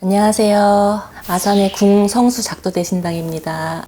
안녕하세요. 아산의 궁성수 작도대신당입니다.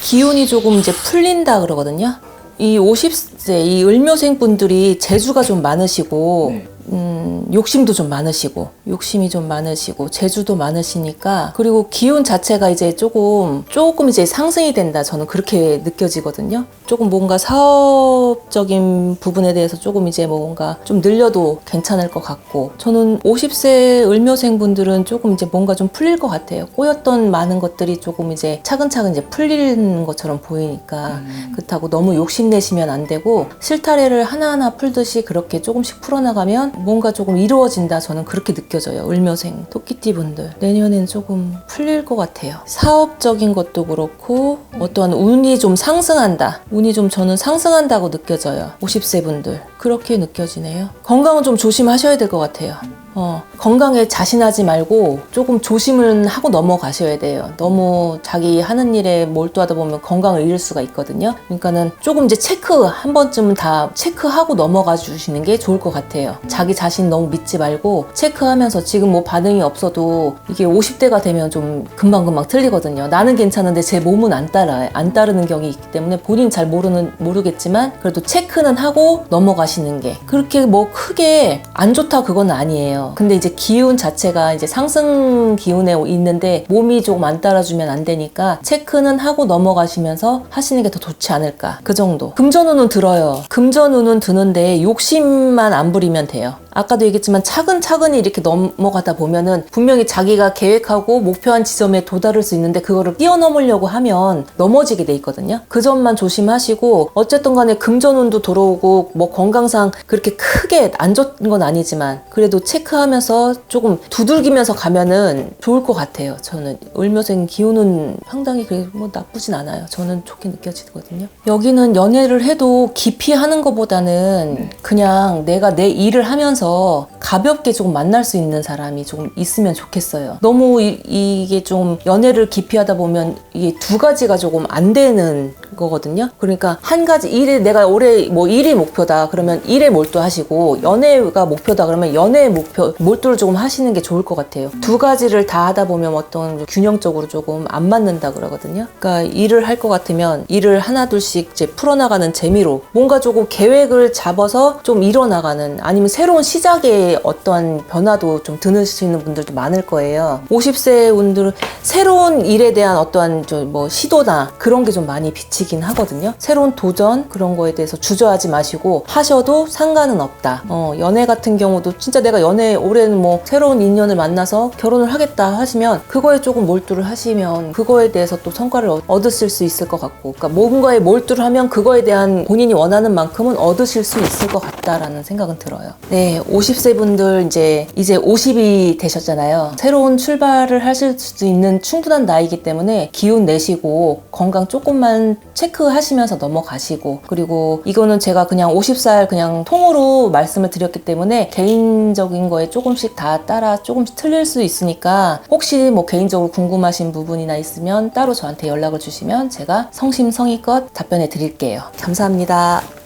기운이 조금 이제 풀린다 그러거든요. 이 50세 이 을묘생 분들이 재주가 좀 많으시고 네. 음, 욕심도 좀 많으시고 욕심이 좀 많으시고 재주도 많으시니까 그리고 기운 자체가 이제 조금 조금 이제 상승이 된다 저는 그렇게 느껴지거든요. 조금 뭔가 사업적인 부분에 대해서 조금 이제 뭔가 좀 늘려도 괜찮을 것 같고 저는 50세 을묘생 분들은 조금 이제 뭔가 좀 풀릴 것 같아요. 꼬였던 많은 것들이 조금 이제 차근차근 이제 풀리는 것처럼 보이니까 그렇다고 너무 욕심내시면 안 되고 실타래를 하나하나 풀듯이 그렇게 조금씩 풀어나가면 뭔가 조금 이루어진다 저는 그렇게 느껴져요. 을묘생 토끼띠 분들. 내년엔 조금 풀릴 것 같아요. 사업적인 것도 그렇고 어떠한 운이 좀 상승한다. 운이 좀 저는 상승한다고 느껴져요. 50세 분들. 그렇게 느껴지네요. 건강은 좀 조심하셔야 될 것 같아요 어, 건강에 자신하지 말고 조금 조심을 하고 넘어가셔야 돼요. 너무 자기 하는 일에 몰두하다 보면 건강을 잃을 수가 있거든요. 그러니까는 조금 이제 체크 한 번쯤은 다 체크하고 넘어가 주시는 게 좋을 것 같아요. 자기 자신 너무 믿지 말고 체크하면서 지금 뭐 반응이 없어도 이게 50대가 되면 좀 금방금방 틀리거든요. 나는 괜찮은데 제 몸은 안 따라요. 안 따르는 경이 있기 때문에 본인 잘 모르는 모르겠지만 그래도 체크는 하고 넘어가시는 게 그렇게 뭐 크게 안 좋다 그건 아니에요. 근데 이제 기운 자체가 이제 상승 기운에 있는데 몸이 조금 안 따라주면 안 되니까 체크는 하고 넘어가시면서 하시는 게 더 좋지 않을까 그 정도. 금전운은 들어요. 금전운은 드는데 욕심만 안 부리면 돼요. 아까도 얘기했지만 차근차근히 이렇게 넘어가다 보면은 분명히 자기가 계획하고 목표한 지점에 도달할 수 있는데 그거를 뛰어넘으려고 하면 넘어지게 돼 있거든요. 그 점만 조심하시고 어쨌든 간에 금전운도 들어오고 뭐 건강상 그렇게 크게 안 좋은 건 아니지만 그래도 체크하면서 조금 두들기면서 가면은 좋을 것 같아요. 저는 을묘생 기운은 상당히 그래 뭐 나쁘진 않아요. 저는 좋게 느껴지거든요. 여기는 연애를 해도 깊이 하는 것보다는 그냥 내가 내 일을 하면서 따라서 가볍게 조금 만날 수 있는 사람이 조금 있으면 좋겠어요. 너무 이, 게좀 연애를 깊이 하다 보면 이게 두 가지가 조금 안 되는 거거든요. 그러니까 한 가지 일에 내가 올해 뭐 일이 목표다 그러면 일에 몰두하시고 연애가 목표다 그러면 연애 목표 몰두를 조금 하시는 게 좋을 것 같아요. 두 가지를 다 하다 보면 어떤 균형적으로 조금 안 맞는다 그러거든요. 그러니까 일을 할 것 같으면 일을 하나 둘씩 이제 풀어나가는 재미로 뭔가 조금 계획을 잡아서 좀 이뤄나가는 아니면 새로운 시작에 어떠한 변화도 좀 드시는 분들도 많을 거예요. 50세 분들은 새로운 일에 대한 어떠한 좀뭐 시도나 그런 게 좀 많이 비치긴 하거든요. 새로운 도전 그런 거에 대해서 주저하지 마시고 하셔도 상관은 없다. 어, 연애 같은 경우도 진짜 내가 연애 올해는 뭐 새로운 인연을 만나서 결혼을 하겠다 하시면 그거에 조금 몰두를 하시면 그거에 대해서 또 성과를 얻- 얻으실 수 있을 것 같고 그러니까 뭔가에 몰두를 하면 그거에 대한 본인이 원하는 만큼은 얻으실 수 있을 것 같다라는 생각은 들어요. 네, 50세 분들 이제 이제 50이 되셨잖아요. 새로운 출발을 하실 수 있는 충분한 나이기 때문에 기운 내시고 건강 조금만 체크하시면서 넘어가시고 그리고 이거는 제가 그냥 50살 그냥 통으로 말씀을 드렸기 때문에 개인적인 거에 조금씩 다 따라 조금씩 틀릴 수 있으니까 혹시 뭐 개인적으로 궁금하신 부분이나 있으면 따로 저한테 연락을 주시면 제가 성심성의껏 답변해 드릴게요. 감사합니다.